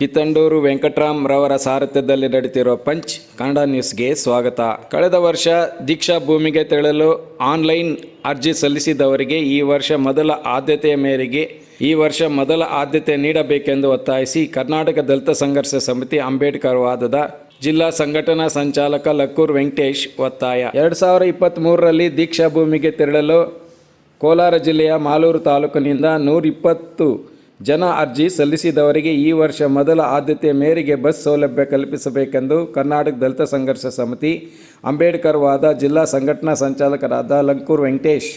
ಕಿತ್ತಂಡೂರು ವೆಂಕಟರಾಮ್ ರವರ ಸಾರಥ್ಯದಲ್ಲಿ ನಡೆಯುತ್ತಿರುವ ಪಂಚ್ ಕನ್ನಡ ನ್ಯೂಸ್ಗೆ ಸ್ವಾಗತ. ಕಳೆದ ವರ್ಷ ದೀಕ್ಷಾ ಭೂಮಿಗೆ ತೆರಳಲು ಆನ್ಲೈನ್ ಅರ್ಜಿ ಸಲ್ಲಿಸಿದವರಿಗೆ ಈ ವರ್ಷ ಮೊದಲ ಆದ್ಯತೆಯ ಮೇರೆಗೆ ಈ ವರ್ಷ ಮೊದಲ ಆದ್ಯತೆ ನೀಡಬೇಕೆಂದು ಒತ್ತಾಯಿಸಿ ಕರ್ನಾಟಕ ದಲಿತ ಸಂಘರ್ಷ ಸಮಿತಿ ಅಂಬೇಡ್ಕರ್ ವಾದದ ಜಿಲ್ಲಾ ಸಂಘಟನಾ ಸಂಚಾಲಕ ಲಕ್ಕೂರ್ ವೆಂಕಟೇಶ್ ಒತ್ತಾಯ. ಎರಡು ಸಾವಿರ ಇಪ್ಪತ್ತ್ಮೂರರಲ್ಲಿ ದೀಕ್ಷಾ ಭೂಮಿಗೆ ತೆರಳಲು ಕೋಲಾರ ಜಿಲ್ಲೆಯ ಮಾಲೂರು ತಾಲೂಕಿನಿಂದ ನೂರಿಪ್ಪತ್ತು ಜನ ಅರ್ಜಿ ಸಲ್ಲಿಸಿದವರಿಗೆ ಈ ವರ್ಷ ಮೊದಲ ಆದ್ಯತೆ ಮೇರೆಗೆ ಬಸ್ ಸೌಲಭ್ಯ ಕಲ್ಪಿಸಬೇಕೆಂದು ಕರ್ನಾಟಕ ದಲಿತ ಸಂಘರ್ಷ ಸಮಿತಿ, ಅಂಬೇಡ್ಕರ್ ವಾದ ಜಿಲ್ಲಾ ಸಂಘಟನಾ ಸಂಚಾಲಕರಾದ ಲಂಕೂರ್ ವೆಂಕಟೇಶ್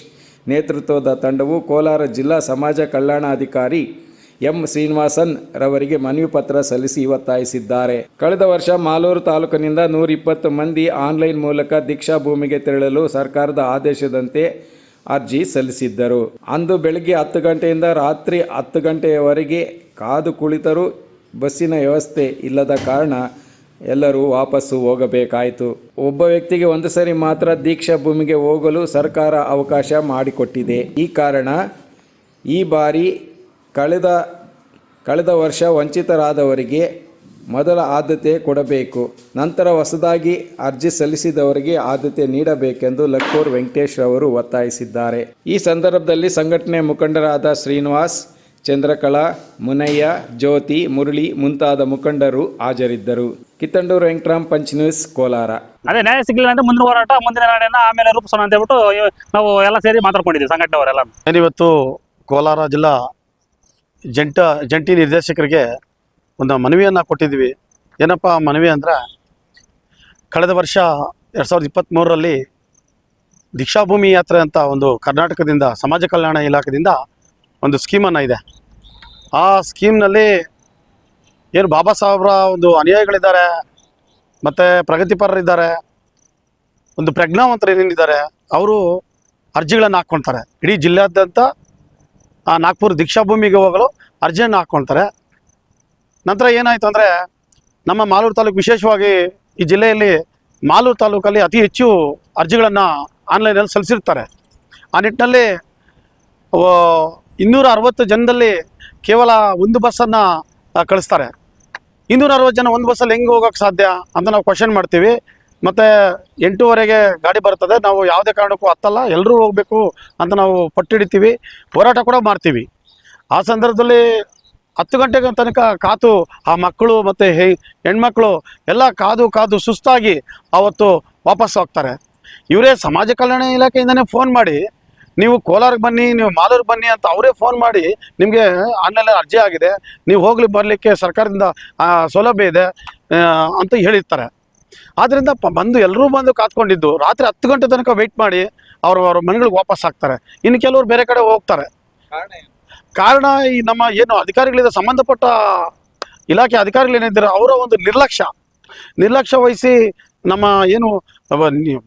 ನೇತೃತ್ವದ ತಂಡವು ಕೋಲಾರ ಜಿಲ್ಲಾ ಸಮಾಜ ಕಲ್ಯಾಣಾಧಿಕಾರಿ ಎಂ ಶ್ರೀನಿವಾಸನ್ ರವರಿಗೆ ಮನವಿ ಪತ್ರ ಸಲ್ಲಿಸಿ ಒತ್ತಾಯಿಸಿದ್ದಾರೆ. ಕಳೆದ ವರ್ಷ ಮಾಲೂರು ತಾಲೂಕಿನಿಂದ ನೂರಿಪ್ಪತ್ತು ಮಂದಿ ಆನ್ಲೈನ್ ಮೂಲಕ ದೀಕ್ಷಾ ಭೂಮಿಗೆ ತೆರಳಲು ಸರ್ಕಾರದ ಆದೇಶದಂತೆ ಅರ್ಜಿ ಸಲ್ಲಿಸಿದ್ದರು. ಅಂದು ಬೆಳಗ್ಗೆ ಹತ್ತು ಗಂಟೆಯಿಂದ ರಾತ್ರಿ ಹತ್ತು ಗಂಟೆಯವರೆಗೆ ಕಾದು ಕುಳಿತರೂ ಬಸ್ಸಿನ ವ್ಯವಸ್ಥೆ ಇಲ್ಲದ ಕಾರಣ ಎಲ್ಲರೂ ವಾಪಸ್ಸು ಹೋಗಬೇಕಾಯಿತು. ಒಬ್ಬ ವ್ಯಕ್ತಿಗೆ ಒಂದು ಸರಿ ಮಾತ್ರ ದೀಕ್ಷಾ ಭೂಮಿಗೆ ಹೋಗಲು ಸರ್ಕಾರ ಅವಕಾಶ ಮಾಡಿಕೊಟ್ಟಿದೆ. ಈ ಕಾರಣ ಈ ಬಾರಿ ಕಳೆದ ಕಳೆದ ವರ್ಷ ವಂಚಿತರಾದವರಿಗೆ ಮೊದಲ ಆದ್ಯತೆ ಕೊಡಬೇಕು ನಂತರ ಹೊಸದಾಗಿ ಅರ್ಜಿ ಸಲ್ಲಿಸಿದವರಿಗೆ ಆದ್ಯತೆ ನೀಡಬೇಕೆಂದು ಲಕ್ಕೂರ್ ವೆಂಕಟೇಶ್ ಅವರು ಒತ್ತಾಯಿಸಿದ್ದಾರೆ. ಈ ಸಂದರ್ಭದಲ್ಲಿ ಸಂಘಟನೆ ಮುಖಂಡರಾದ ಶ್ರೀನಿವಾಸ್ ಚಂದ್ರಕಲಾ ಮುನಯ್ಯ ಜ್ಯೋತಿ ಮುರಳಿ ಮುಂತಾದ ಮುಖಂಡರು ಹಾಜರಿದ್ದರು. Kittandur Venkataram punch news Kolar. ಅದೇ ನ್ಯಾಯ ಸಿಗಲಿಲ್ಲ ಅಂದ್ರೆ ಮುಂದಿನ ಹೋರಾಟ ಮುಂದಿನ ನಾಡಿನ ಆಮೇಲೆ ರೂಪಿಸೋಣ ಅಂತ ಹೇಳ್ಬಿಟ್ಟು ನಾವು ಎಲ್ಲ ಸೇರಿ ಮಾತಾಡ್ಕೊಂಡಿದ್ದೀವಿ ಸಂಘಟನೆಯವರೆಲ್ಲ. ಇವತ್ತು ಕೋಲಾರ ಜಿಲ್ಲಾ ಜಂಟ ಜಂಟಿ ನಿರ್ದೇಶಕರಿಗೆ ಒಂದು ಮನವಿಯನ್ನು ಕೊಟ್ಟಿದ್ವಿ ಏನಪ್ಪ ಮನವಿ ಅಂದರೆ, ಕಳೆದ ವರ್ಷ ಎರಡು ಸಾವಿರದ ಇಪ್ಪತ್ತ್ಮೂರರಲ್ಲಿ ದೀಕ್ಷಾಭೂಮಿ ಯಾತ್ರೆ ಅಂತ ಒಂದು ಕರ್ನಾಟಕದಿಂದ ಸಮಾಜ ಕಲ್ಯಾಣ ಇಲಾಖೆಯಿಂದ ಒಂದು ಸ್ಕೀಮನ್ನು ಇದೆ. ಆ ಸ್ಕೀಮ್ನಲ್ಲಿ ಏನು ಬಾಬಾ ಸಾಹೇಬ್ರ ಒಂದು ಅನುಯಾಯಿಗಳಿದ್ದಾರೆ, ಮತ್ತು ಪ್ರಗತಿಪರರಿದ್ದಾರೆ, ಒಂದು ಪ್ರಜ್ಞಾವಂತರು ಏನೇನಿದ್ದಾರೆ ಅವರು ಅರ್ಜಿಗಳನ್ನು ಹಾಕ್ಕೊಳ್ತಾರೆ. ಇಡೀ ಜಿಲ್ಲೆಯಾದ್ಯಂತ ಆ ನಾಗ್ಪುರ ದೀಕ್ಷಾಭೂಮಿಗೆ ಹೋಗಲು ಅರ್ಜಿಯನ್ನು ಹಾಕ್ಕೊಳ್ತಾರೆ. ನಂತರ ಏನಾಯಿತು ಅಂದರೆ ನಮ್ಮ ಮಾಲೂರು ತಾಲೂಕು ವಿಶೇಷವಾಗಿ ಈ ಜಿಲ್ಲೆಯಲ್ಲಿ ಮಾಲೂರು ತಾಲೂಕಲ್ಲಿ ಅತಿ ಹೆಚ್ಚು ಅರ್ಜಿಗಳನ್ನು ಆನ್ಲೈನಲ್ಲಿ ಸಲ್ಲಿಸಿರ್ತಾರೆ. ಆ ನಿಟ್ಟಿನಲ್ಲಿ ಇನ್ನೂರ ಅರವತ್ತು ಜನದಲ್ಲಿ ಕೇವಲ ಒಂದು ಬಸ್ಸನ್ನು ಕಳಿಸ್ತಾರೆ. ಇನ್ನೂರ ಅರವತ್ತು ಜನ ಒಂದು ಬಸ್ಸಲ್ಲಿ ಹೆಂಗೆ ಹೋಗೋಕ್ಕೆ ಸಾಧ್ಯ ಅಂತ ನಾವು ಕ್ವಶನ್ ಮಾಡ್ತೀವಿ. ಮತ್ತು ಎಂಟೂವರೆಗೆ ಗಾಡಿ ಬರ್ತದೆ. ನಾವು ಯಾವುದೇ ಕಾರಣಕ್ಕೂ ಹತ್ತಲ್ಲ ಎಲ್ಲರೂ ಹೋಗಬೇಕು ಅಂತ ನಾವು ಪಟ್ಟು ಹಿಡಿತೀವಿ ಹೋರಾಟ ಕೂಡ ಮಾಡ್ತೀವಿ. ಆ ಸಂದರ್ಭದಲ್ಲಿ ಹತ್ತು ಗಂಟೆಗೆ ತನಕ ಕಾತು ಆ ಮಕ್ಕಳು ಮತ್ತು ಹೆ ಹೆಣ್ಮಕ್ಳು ಎಲ್ಲ ಕಾದು ಕಾದು ಸುಸ್ತಾಗಿ ಅವತ್ತು ವಾಪಸ್ ಹೋಗ್ತಾರೆ. ಇವರೇ ಸಮಾಜ ಕಲ್ಯಾಣ ಇಲಾಖೆಯಿಂದನೇ ಫೋನ್ ಮಾಡಿ, ನೀವು ಕೋಲಾರಕ್ಕೆ ಬನ್ನಿ, ನೀವು ಮಾಲೂರಿಗೆ ಬನ್ನಿ ಅಂತ ಅವರೇ ಫೋನ್ ಮಾಡಿ ನಿಮಗೆ ಆನ್ಲೈನಲ್ಲಿ ಅರ್ಜಿ ಆಗಿದೆ, ನೀವು ಹೋಗಲಿ ಬರಲಿಕ್ಕೆ ಸರ್ಕಾರದಿಂದ ಸೌಲಭ್ಯ ಇದೆ ಅಂತ ಹೇಳಿರ್ತಾರೆ. ಆದ್ದರಿಂದ ಬಂದು ಎಲ್ಲರೂ ಬಂದು ಕಾತ್ಕೊಂಡಿದ್ದು, ರಾತ್ರಿ ಹತ್ತು ಗಂಟೆ ತನಕ ವೆಯ್ಟ್ ಮಾಡಿ, ಅವರು ಅವ್ರ ಮನೆಗಳಿಗೆ ವಾಪಸ್ ಆಗ್ತಾರೆ. ಇನ್ನು ಕೆಲವರು ಬೇರೆ ಕಡೆ ಹೋಗ್ತಾರೆ. ಕಾರಣ ಈ ನಮ್ಮ ಏನು ಅಧಿಕಾರಿಗಳಿಂದ ಸಂಬಂಧಪಟ್ಟ ಇಲಾಖೆ ಅಧಿಕಾರಿಗಳೇನಿದ್ದಾರೆ ಅವರ ಒಂದು ನಿರ್ಲಕ್ಷ್ಯ. ನಿರ್ಲಕ್ಷ್ಯ ವಹಿಸಿ ನಮ್ಮ ಏನು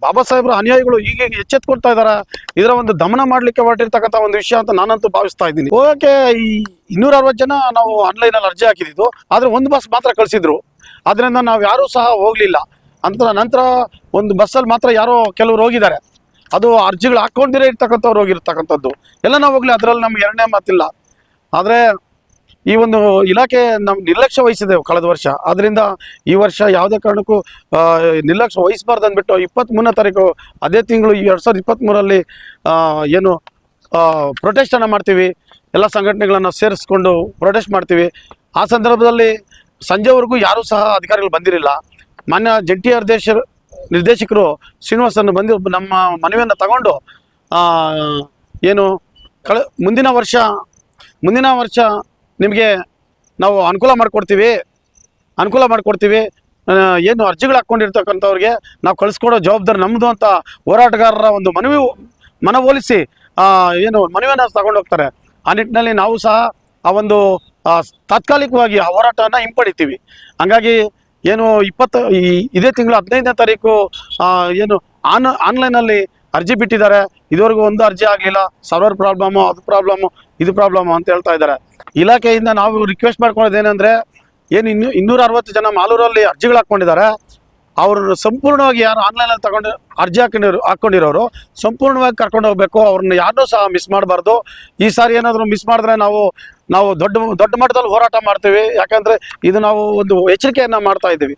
ಬಾಬಾ ಸಾಹೇಬ್ರ ಅನುಯಾಯಿಗಳು ಈಗ ಎಚ್ಚೆತ್ಕೊಳ್ತಾ ಇದ್ದಾರೆ, ಇದರ ಒಂದು ದಮನ ಮಾಡಲಿಕ್ಕೆ ಹೊರಟಿರ್ತಕ್ಕಂಥ ಒಂದು ವಿಷಯ ಅಂತ ನಾನಂತೂ ಭಾವಿಸ್ತಾ ಇದ್ದೀನಿ. ಹೋಗಕ್ಕೆ ಈ ಇನ್ನೂರ ಅರವತ್ತು ಜನ ನಾವು ಆನ್ಲೈನಲ್ಲಿ ಅರ್ಜಿ ಹಾಕಿದ್ದು ಆದರೆ ಒಂದು ಬಸ್ ಮಾತ್ರ ಕಳಿಸಿದ್ರು. ಅದರಿಂದ ನಾವು ಯಾರೂ ಸಹ ಹೋಗಲಿಲ್ಲ. ಅಂತ ನಂತರ ಒಂದು ಬಸ್ಸಲ್ಲಿ ಮಾತ್ರ ಯಾರೋ ಕೆಲವರು ಹೋಗಿದ್ದಾರೆ. ಅದು ಅರ್ಜಿಗಳು ಹಾಕೊಂಡಿರೇ ಇರ್ತಕ್ಕಂಥವ್ರು ಹೋಗಿರ್ತಕ್ಕಂಥದ್ದು. ಎಲ್ಲ ನಾವು ಹೋಗ್ಲಿ, ಅದರಲ್ಲಿ ನಮ್ಗೆ ಎರಡನೇ ಮಾತಿಲ್ಲ. ಆದರೆ ಈ ಒಂದು ಇಲಾಖೆ ನಮ್ಮ ನಿರ್ಲಕ್ಷ್ಯ ವಹಿಸಿದೆವು ಕಳೆದ ವರ್ಷ. ಅದರಿಂದ ಈ ವರ್ಷ ಯಾವುದೇ ಕಾರಣಕ್ಕೂ ನಿರ್ಲಕ್ಷ್ಯ ವಹಿಸಬಾರ್ದು ಅಂದ್ಬಿಟ್ಟು ಇಪ್ಪತ್ತ್ಮೂರನೇ ತಾರೀಕು, ಅದೇ ತಿಂಗಳು ಎರಡು ಸಾವಿರದ ಇಪ್ಪತ್ತ್ಮೂರಲ್ಲಿ ಏನು ಪ್ರೊಟೆಸ್ಟನ್ನು ಮಾಡ್ತೀವಿ. ಎಲ್ಲ ಸಂಘಟನೆಗಳನ್ನು ಸೇರಿಸ್ಕೊಂಡು ಪ್ರೊಟೆಸ್ಟ್ ಮಾಡ್ತೀವಿ. ಆ ಸಂದರ್ಭದಲ್ಲಿ ಸಂಜೆವರೆಗೂ ಯಾರೂ ಸಹ ಅಧಿಕಾರಿಗಳು ಬಂದಿರಲಿಲ್ಲ. ಮಾನ್ಯ ಜಂಟಿ ನಿರ್ದೇಶ ನಿರ್ದೇಶಕರು ಶ್ರೀನಿವಾಸನ್ ಬಂದು ನಮ್ಮ ಮನವಿಯನ್ನು ತಗೊಂಡು ಏನು ಕಳ, ಮುಂದಿನ ವರ್ಷ ಮುಂದಿನ ವರ್ಷ ನಿಮಗೆ ನಾವು ಅನುಕೂಲ ಮಾಡಿಕೊಡ್ತೀವಿ ಅನುಕೂಲ ಮಾಡಿಕೊಡ್ತೀವಿ ಏನು ಅರ್ಜಿಗಳು ಹಾಕ್ಕೊಂಡಿರ್ತಕ್ಕಂಥವ್ರಿಗೆ ನಾವು ಕಳಿಸ್ಕೊಡೋ ಜವಾಬ್ದಾರಿ ನಮ್ಮದು ಅಂತ ಹೋರಾಟಗಾರರ ಒಂದು ಮನವಿ ಮನವೊಲಿಸಿ ಏನು ಮನವಿಯನ್ನು ತಗೊಂಡು ಹೋಗ್ತಾರೆ. ಆ ನಿಟ್ಟಿನಲ್ಲಿ ನಾವು ಸಹ ಆ ಒಂದು ತಾತ್ಕಾಲಿಕವಾಗಿ ಆ ಹೋರಾಟವನ್ನು ಹಿಂಪಡಿತೀವಿ. ಹಂಗಾಗಿ ಏನು ಇಪ್ಪತ್ತು ಇದೇ ತಿಂಗಳು ಹದಿನೈದನೇ ತಾರೀಕು ಏನು ಆನ್ ಆನ್ಲೈನಲ್ಲಿ ಅರ್ಜಿ ಬಿಟ್ಟಿದ್ದಾರೆ. ಇದುವರೆಗೂ ಒಂದು ಅರ್ಜಿ ಆಗಲಿಲ್ಲ. ಸರ್ವರ್ ಪ್ರಾಬ್ಲಮ್ಮು ಅದು ಪ್ರಾಬ್ಲಮ್ಮು ಇದು ಪ್ರಾಬ್ಲಮ್ಮು ಅಂತ ಹೇಳ್ತಾ ಇದ್ದಾರೆ. ಇಲಾಖೆಯಿಂದ ನಾವು ರಿಕ್ವೆಸ್ಟ್ ಮಾಡ್ಕೊಳೋದು ಏನಂದರೆ ಏನು ಇನ್ನೂ ಇನ್ನೂರ ಅರವತ್ತು ಜನ ಮಾಲೂರಲ್ಲಿ ಅರ್ಜಿಗಳು ಹಾಕ್ಕೊಂಡಿದ್ದಾರೆ. ಅವ್ರನ್ನ ಸಂಪೂರ್ಣವಾಗಿ ಯಾರು ಆನ್ಲೈನಲ್ಲಿ ತಗೊಂಡು ಅರ್ಜಿ ಹಾಕೊಂಡಿರೋ ಹಾಕ್ಕೊಂಡಿರೋರು ಸಂಪೂರ್ಣವಾಗಿ ಕರ್ಕೊಂಡು ಹೋಗ್ಬೇಕು. ಅವ್ರನ್ನ ಯಾರನ್ನೂ ಸಹ ಮಿಸ್ ಮಾಡಬಾರ್ದು. ಈ ಸಾರಿ ಏನಾದರೂ ಮಿಸ್ ಮಾಡಿದ್ರೆ ನಾವು ನಾವು ದೊಡ್ಡ ದೊಡ್ಡ ಮಟ್ಟದಲ್ಲಿ ಹೋರಾಟ ಮಾಡ್ತೀವಿ. ಯಾಕಂದರೆ ಇದು ನಾವು ಒಂದು ಎಚ್ಚರಿಕೆಯನ್ನು ಮಾಡ್ತಾ ಇದ್ದೀವಿ.